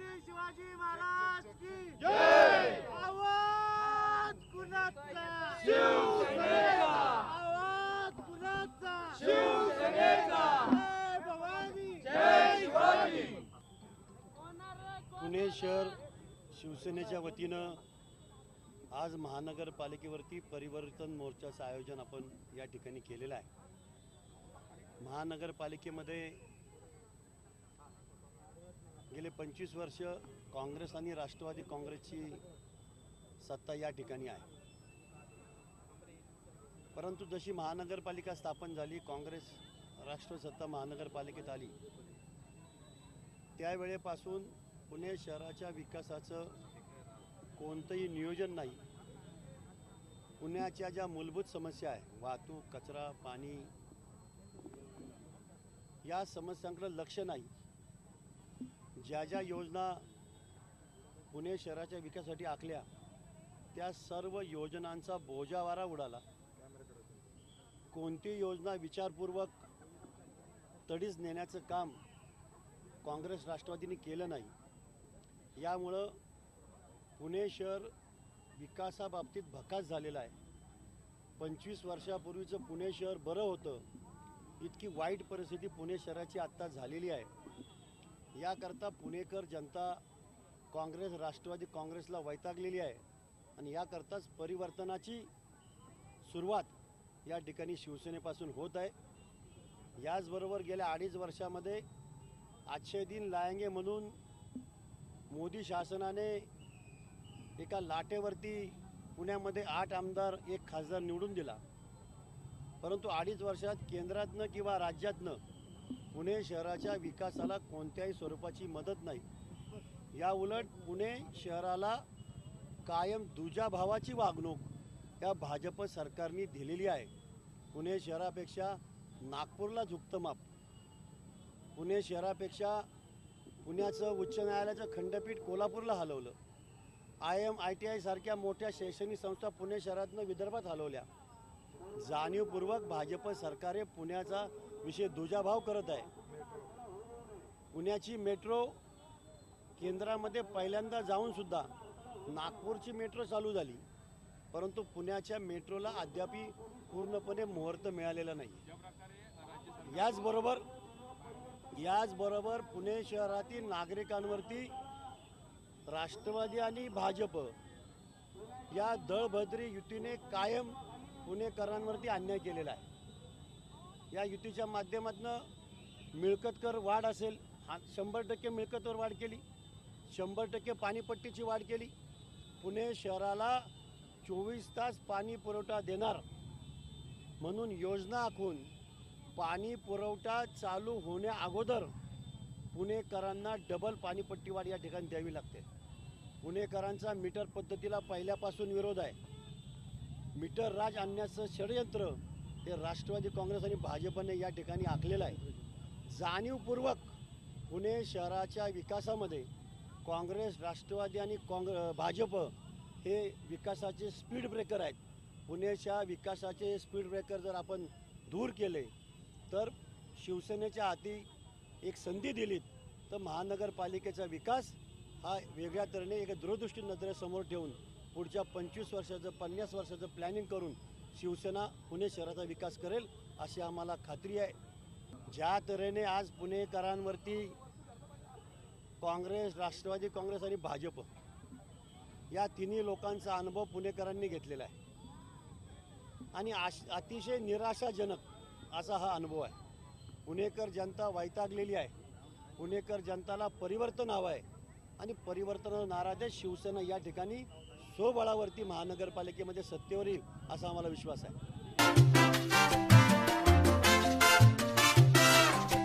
छत्रपती शिवाजी महाराज की जय! आवाज कुणाचा? शिवसेनेचा! आवाज कुणाचा? शिवसेनेचा! जय भवानी! जय शिवाजी! पुणे शहर शिवसेनेच्या वतीनं आज महानगरपालिकेवरती परिवर्तन मोर्चाचं आयोजन आपण या ठिकाणी केलेलं आहे. महानगरपालिकेमध्ये गेले पंचवीस वर्ष काँग्रेस आणि राष्ट्रवादी काँग्रेसची सत्ता या ठिकाणी आहे. परंतु जशी महानगरपालिका स्थापन झाली काँग्रेस राष्ट्र सत्ता महानगरपालिकेत आली त्यावेळेपासून पुणे शहराच्या विकासाचं कोणतंही नियोजन नाही. पुण्याच्या ज्या मूलभूत समस्या आहे वाहतूक कचरा पाणी या समस्यांकडे लक्ष नाही. ज्या ज्या योजना पुणे शहराच्या विकासासाठी आखल्या त्या सर्व योजनांचा बोजावारा उडाला. कोणती योजना विचारपूर्वक तडीच नेण्याचं काम काँग्रेस राष्ट्रवादीने केलं नाही यामुळं पुणे शहर विकासाबाबतीत भकास झालेला आहे. पंचवीस वर्षापूर्वीचं पुणे शहर बरं होतं इतकी वाईट परिस्थिती पुणे शहराची आत्ता झालेली आहे. याकरता पुणेकर जनता काँग्रेस राष्ट्रवादी काँग्रेसला वैतागलेली आहे. आणि याकरताच परिवर्तनाची सुरुवात या ठिकाणी शिवसेनेपासून होत आहे. याचबरोबर गेल्या अडीच वर्षामध्ये आजचे दिन लायंगे म्हणून मोदी शासनाने एका लाटेवरती पुण्यामध्ये आठ आमदार एक खासदार निवडून दिला. परंतु अडीच वर्षात केंद्रातनं किंवा राज्यातनं पुणे शहराच्या विकासाला कोणत्याही स्वरूपाची मदत नाही. या उलट पुणे शहराला कायम दुजा भावाची वागणूक या भाजप सरकारने दिलेली आहे. पुणे शहरापेक्षा नागपूरला झुकतं माप. पुणे शहरापेक्षा पुण्याचं उच्च न्यायालयाचं खंडपीठ कोल्हापूरला हलवलं. I M I T I सारख्या मोठ्या शैक्षणिक संस्था पुणे शहरातनं विदर्भात हलवल्या. जाणीवपूर्वक भाजप सरकार पुण्याचा विषय दुजाभाव करत आहे. पुण्याची मेट्रो केंद्रामध्ये पहिल्यांदा जाऊन सुद्धा नागपूरची मेट्रो चालू झाली. परंतु पुण्याच्या मेट्रोला अद्याप पूर्णपणे मुहूर्त मिळालेला नाही. याचबरोबर याचबरोबर पुणे शहरातील नागरिकांवरती राष्ट्रवादी आणि भाजप या दळभद्री युतीने कायम पुणेकरांवरती अन्याय केलेला आहे. या युतीच्या माध्यमातून मिळकतकर वाढ असेल हा शंभर टक्के मिळकतवर वाढ केली शंभर टक्के पाणीपट्टीची वाढ केली पुणे शहराला चोवीस तास पाणी पुरवठा देणार म्हणून योजना आखून पाणी पुरवठा चालू होण्या अगोदर पुणेकरांना डबल पाणीपट्टी वाढ या ठिकाणी द्यावी लागते. पुणेकरांचा मीटर पद्धतीला पहिल्यापासून विरोध आहे. मीटर राज आणण्याचं षडयंत्र हे राष्ट्रवादी काँग्रेस आणि भाजपने या ठिकाणी आखलेलं आहे. जाणीवपूर्वक पुणे शहराच्या विकासामध्ये काँग्रेस राष्ट्रवादी आणि काँग्रे भाजप हे विकासाचे स्पीड ब्रेकर आहेत. पुण्याच्या विकासाचे स्पीड ब्रेकर जर आपण दूर केले तर शिवसेनेच्या हाती एक संधी दिलीत तर महानगरपालिकेचा विकास हा वेगळ्या तऱ्हेने एक दूरदृष्टी नजरेसमोर ठेवून पुढच्या पंचवीस वर्षाचं पन्नास वर्षाचं प्लॅनिंग करून शिवसेना पुणे शहराचा विकास करेल अशी आम्हाला खात्री आहे. ज्या तऱ्हेने आज पुणेकरांवरती काँग्रेस राष्ट्रवादी काँग्रेस आणि भाजप या तिन्ही लोकांचा अनुभव पुणेकरांनी घेतलेला आहे. आणि आश अतिशय निराशाजनक असा हा अनुभव आहे. पुणेकर जनता वैतागलेली आहे. पुणेकर जनताला परिवर्तन हवं आहे. आणि परिवर्तन नाराज आहे शिवसेना या ठिकाणी स्वबळावरती महानगरपालिकेमध्ये सत्तेवर येईल असा आम्हाला विश्वास आहे.